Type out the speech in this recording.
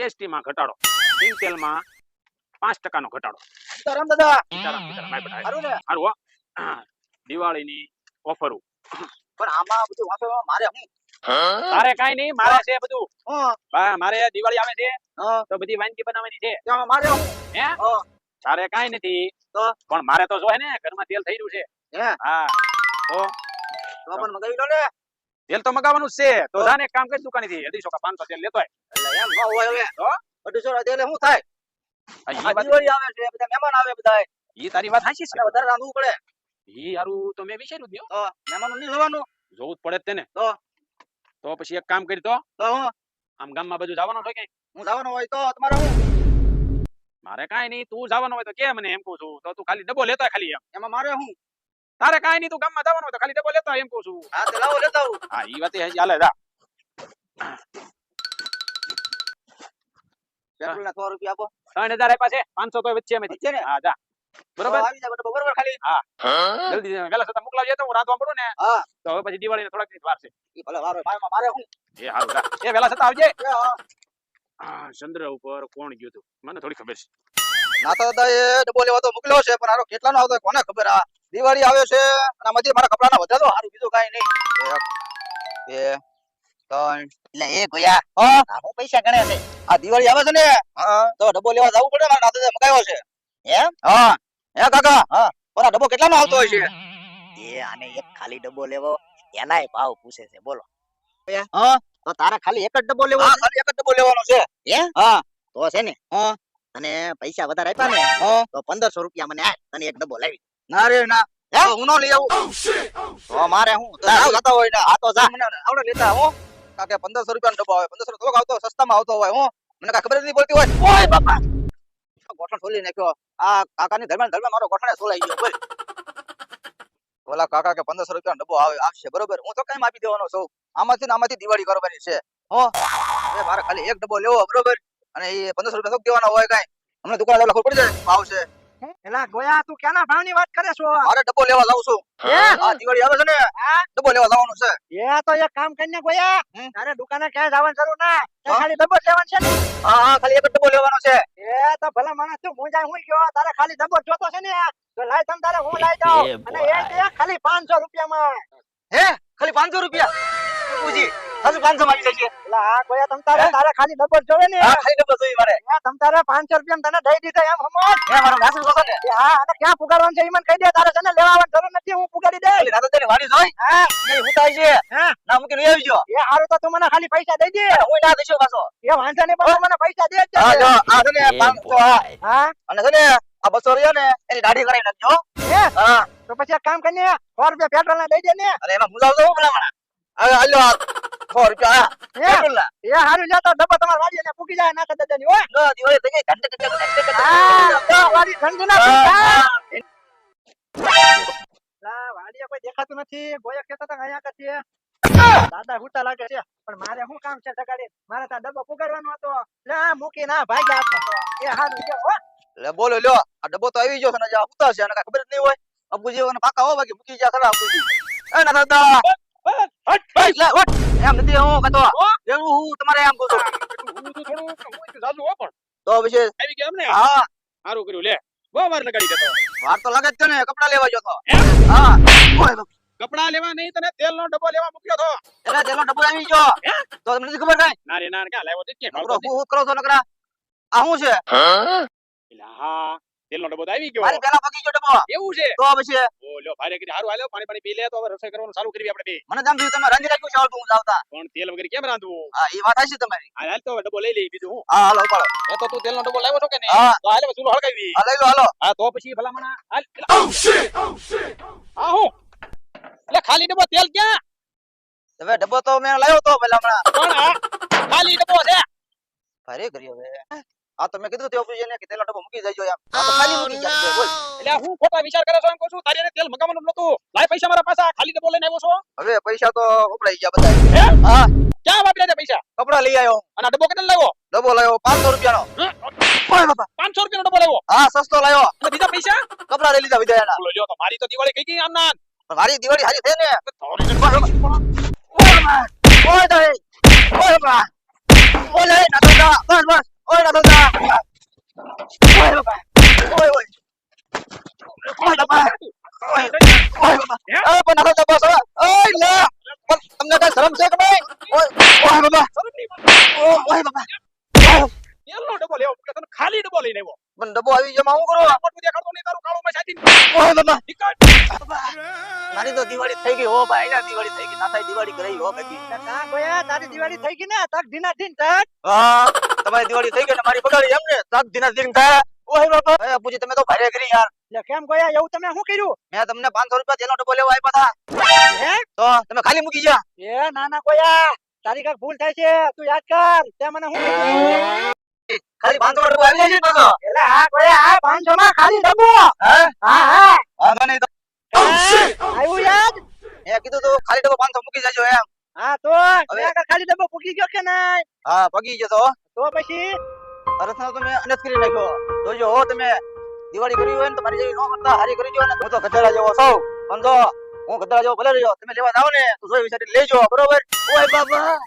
GST માં ઘટાડો. સિંગ તેલમાં પાંચ ટકાનો ઘટાડો. સીતારામ દાદા. સીતારામ, સીતારામ, માય બેટા. સારું ને. હારું હો. દિવાળીની ઓફરો પણ આમાં બધું વાંચો મારે હું? તારે કઈ નહીં મારે છે બધું. મારે દિવાળી આવે છે તો બધી વાનગી બનાવવાની છે. મારે હું? હે? તારે કાઈ નથી પણ મારે તો જોહે ને ઘરમાં તેલ થઈ રહ્યું છે. હે? તો પણ મગાવી લો ને. તેલ તો મગાવવાનું છે. તો? જાને કામ કરી દુકાનેથી. અઢીસો કા પાંચસો તેલ લેતો. એમ ન હોય હવે. તો? અઢીસો ના તેલે શું થાય? આ ઈ આ વાત- દિવાળી આવે છે બધા મહેમાન આવે બધા ઈ તારી વાત સાચી છે. વધારે રાંધવું પડે. ઈ હારું તો મેં વિચાર્યું જ. તો મહેમાનો નહીં લેવાનું જોવું જ પડે તેને. તો? તો પછી એક કામ કરી તો. આમ ગામમાં બધું જવાનું છે કે? હું જવાનો હોય તો તમારે હું? મારે કઈ નહીં તું જવાનું હોય તો કે મને એમ કહું છું. તો તું ખાલી ડબ્બો લેતો ખાલી એમ. એમાં મારે હું? તારે કાંઈ નહીં તું ગામમાં જવાનું તો ખાલી ડબ્બો લેતા એમ કહું છું. હા તો લાવો લેતા આવું. હા ઈ વાત હજી ચાલે જા. પેટ્રોલ ના રૂપિયા આપો. ત્રણ હજાર આપ્યા છે પાંચસો તો વચ્ચે અમે છે ને? હા જા. બરોબર? આવી જાય બરોબર બરોબર ખાલી. જલ્દી વહેલા છતાં મોકલાવજે તો હું રાંધવા પડું ને. હા. તો હવે પછી દિવાળીને થોડાક દિવસ વાર છે ઈ ભલે વારો ભાઈ મારે હું? એ હારું જા. એ વહેલા છતાં આવજે. એ હા. આ ચંદ્ર ઉપર કોણ ગયું તું મને થોડી ખબર છે. નાતા દાદા એ ડબ્બો લેવા તો મોકલ્યો છે પણ આરો કેટલાનો આવતો કોને ખબર? આ દિવાળી આવે છે અને આમાંથી મારા કપડાના વધારો હારું બીજું કાઈ નહીં. બે ત્રણ. એટલે એ ગોયા. હા? હું પૈસા ગણે છે. આ દિવાળી આવે છે ને? તો ડબો લેવા જવું પડે મારા નાતા મગાવ્યો છે. એમ? હા. હે કાકા? હા. પણ આ ડબ્બો કેટલાનો આવતો હોય છે? એ આને એક ખાલી ડબ્બો લેવો એનાય ભાવ પૂછે છે બોલો. હા? તો તારે ખાલી એક જ ડબ્બો લેવો હા ખાલી એક જ ડબ્બો લેવાનો છે. હે હા. તો છે ને હા. અને પૈસા વધારે આપ્યા ને તો પંદરસો રૂપિયા મને આપ તને એક ડબ્બો લાવી ના રે ના. હું? ન લઈ આવું. તો મારે હું? તો જતા હોય ને આ તો જા. મને આવડે લેતા હું. કાકે પંદરસો રૂપિયા ડબ્બો આવે પંદરસો તો આવતો સસ્તામાં આવતો હોય હું. મને કાંઈ ખબર જ નહીં પડતી હોય. ઓય બાપા! ગોઠણ ખોલી નાખ્યો. આ કાકાની દરમિયાન ધર્મે મારો ગોઠણે છોલાઈ ગયો બોલ. ઓલા કાકા કે પંદરસો રૂપિયા ડબ્બો આવે આવશે બરોબર? હું તો કઈ આપી દેવાનો છું. આમાંથી ને આમાંથી દિવાળી કરવાની છે હો. મારે ખાલી એક ડબ્બો લેવો બરોબર? અને એ પંદરસો રૂપિયા શું દેવાના હોય કઈ. અમને દુકાન ખબર પડી જાય ભાવ છે. એલા ગોયા તું ક્યાંના ભાવની વાત કરે છો? અરે ડબ્બો લેવા લાવું છું. આ દિવાળી આવે છે ને ડબ્બો લેવા જવાનું છે. એ તો એક કામ કરીને ગોયા તારે દુકાને ક્યાંય જવાનું જરૂર ના. ખાલી ડબ્બો લેવાનો છે ને? હા હા ખાલી એક ડબ્બો લેવાનો છે. એ તો ભલા માણસ તું જાય હું ગયો તારે ખાલી ડબ્બો જોતો છે ને. તો લાય તમ તારે હું લાઈ દઉં અને એ તે ખાલી 500 રૂપિયામાં. હે? ખાલી પાંચસો રૂપિયા? બાપુજી હજુ પાંચસો માં આવી જશે એલા આ ગોયા તમ તારે તારે ખાલી ડબ્બો જોવે ને. હા ખાલી ડબ્બો જોઈએ મારે. તમ તારે 500 રૂપિયામાં તને દઈ દીધા એમ સમજ હે મારો નાસુ જોતો ને. હા અને ક્યાં પુગારવાનું છે ઈ મને કહી દે તારે છે લેવા આવવાની જરૂર નથી હું પુગાડી દે ખાલી નાતો વાડી જોઈ? હા. એ ઉતાય છે હા. ના મૂકી લઈ આવજો. એ હારું તો તું મને ખાલી પૈસા દઈ દે. હું ના પાછો. એ વાંધો નહીં પણ મને પૈસા દે જ હા જો આ છે પાંચસો હા હા? અને છે ને આ બસો રહ્યો ને એની દાઢી કરાવી નાખજો હા. તો પછી એક કામ કરીને સો રૂપિયા પેટ્રોલ ના દઈ દે ને. અને એમાં મુજાવજો હું ભલામણા. હવે હાલો આ સો રૂપિયા હા. હે? પેટ્રોલ ના એ હારું જા ડબ્બો તમારી વાડીએ ને પૂકી જાય નાખી દેજે ની હો. ના, દિવાળી થઈ ગઈ ઘંટે ઘંટે ઘંટે ઘંટે હા તો વાડી ઠંડી ના હા, પીતા. હા. લા વાડીએ કોઈ દેખાતું નથી ગોયા કહેતા હતા અહીંયા કરતી દાદા હુટા લાગે છે પણ મારે શું કામ છે મારે ત્યાં ડબ્બો પુગાડવાનો હતો. લે મૂકી ના ભાગ્યા આપતો એ હારું ગયો હો. એટલે બોલો લ્યો આ ડબ્બો તો આવી ગયો છે ને જે છે ખબર જ નહીં હોય. અબુજી પાકા હો બાકી મૂકી ગયા ખરા અબુજી એ ના દાદા હટ, લે, એમ નથી હું કહેતો એવું હું તમારે એમ કહું હું તો થોડું જાજુ હો પણ તો પછી આવી ગયા એમ હા સારું કર્યું લે બહુ વાર લગાડી દેતો વાર તો લાગે જ ને કપડા લેવા ગયો હા કપડા લેવા નહીં તને તેલનો ડબ્બો લેવા મૂક્યો તો એટલે તેનો ડબ્બો આવી ગયો તો તમને ખબર કઈ ના રે ના ક્યાં લાવ્યો કે નકરો હું હું કરો છો નકરા આ શું છે એટલે હા ડબ્બો આવી ગયો મારી પેલા પગી ગયો ડબ્બો એવું છે તો પછી લ્યો ભારે કરી હારું હાલ્યો પાણી પાણી પી લે તો હવે રસોઈ કરવાનું ચાલુ કરવી આપણે બે. મને જામ થયું તમે રાંધી રાખ્યું છે આવડતું હું આવતા પણ તેલ વગર કેમ રાંધવું? હા એ વાત છે તમારી. હા હાલ તો હવે ડબ્બો લઈ લઈ બીજું હું. હા હાલો ઉપાડો. એ તો તું તેલનો ડબ્બો લાવ્યો છો કે નહીં? હા. તો હાલે ચૂલો હળગાવી. હા લઈ લો હાલો. હા તો પછી ભલામણા હાલ હા હું? એટલે ખાલી ડબ્બો તેલ ક્યાં? હવે ડબ્બો તો મેં લાવ્યો તો પેલા હમણાં પણ ખાલી ડબ્બો છે. ભારે કર્યો હવે. આ તમે કીધું તે ઓફિસને કે તેલ ડબ્બો મૂકી દેજો એમ. આ તો ખાલી મૂકી જાય બોલ. એટલે હું ખોટા વિચાર કરે છો એમ કહું છું? તારી હારે તેલ મગાવવાનું નતું લાય પૈસા મારા પાસે ખાલી ડબ્બો લઈને આવ્યો છો? હવે પૈસા તો વપરાઈ ગયા બધા હા? ક્યાં વાપર્યા પૈસા? કપડા લઈ આવ્યો અને ડબ્બો કેટલો લાવ્યો? ડબ્બો લાવ્યો પાંચસો રૂપિયાનો. ઓય બાપા. પાંચસો રૂપિયાનો ડબ્બો લાવ્યો? હા સસ્તો લાવ્યો. અને બીજા પૈસા? કપડા લઈ લીધા વિજય બોલો જો તો મારી તો દિવાળી કઈ ગઈ આમ ના મારી દિવાળી હારી થઈ ને. ઓય ઓય ઓય બસ બસ ઓય ના ધંધા ઓય બાપા ઓય ઓય ઓય બાપા ઓય ઓય બાપા એ પણ ના ધંધા ઓય લે પણ તમને કઈ શરમ છે કે નહીં ઓય ઓય બાપા ઓય બાપા ઓય એમનો ડબ્બો તને ખાલી ડબ્બો લઈને આવ્યો. પણ ડબ્બો આવી જમા હું કરું? મોટું દેખાડતો નહીં તારું કાળો માં સાચી ઓય બાબા મારી તો દિવાળી થઈ ગઈ હો ભાઈ ના દિવાળી થઈ ગઈ ના થાય દિવાળી કરાઈ હો બાકી કા કોયા તારી દિવાળી થઈ ગઈ ને તક ધીના ધીન તક હા તમારી દિવાળી થઈ ગઈ ને મારી બગાડી એમ ને સાત દિના દિન થાય ઓય બાબા એ પૂજી તમે તો ભારે કરી યાર. એટલે કેમ કોયા એવું તમે શું કર્યું? મેં તમને 500 રૂપિયા તેનો ડબ્બો લેવા આપ્યા હતા. હે? તો તમે ખાલી મૂકી ગયા. એ ના ના કોયા તારી કાક ભૂલ થાય છે તું યાદ કર તે મને શું ખાલી 500 ડબ્બો આવી જશે પાછો. એટલે આ કોઈ આ પાંચસો માં ખાલી ડબ્બો. હા? હા વાંધો નહીં તો. આવ્યું યાદ? એ કીધું તો ખાલી ડબ્બો 500 મૂકી જજો એમ. હા તો હવે ખાલી ડબ્બો પૂકી ગયો કે નહીં? હા પગી ગયો તો. તો પછી? અરસનો તમે અનસ કરી નાખ્યો. જોજો હો તમે દિવાળી કરી હોય ને તમારી જેવી નો કરતા હારી કરી જો ને. હું તો ગધેડા જેવો સૌ સમજો? હું ગધેડા જેવો ભલે રહ્યો. તમે લેવા જાવ ને તો જોઈ વિચારી લેજો બરોબર? ઓય બાબા!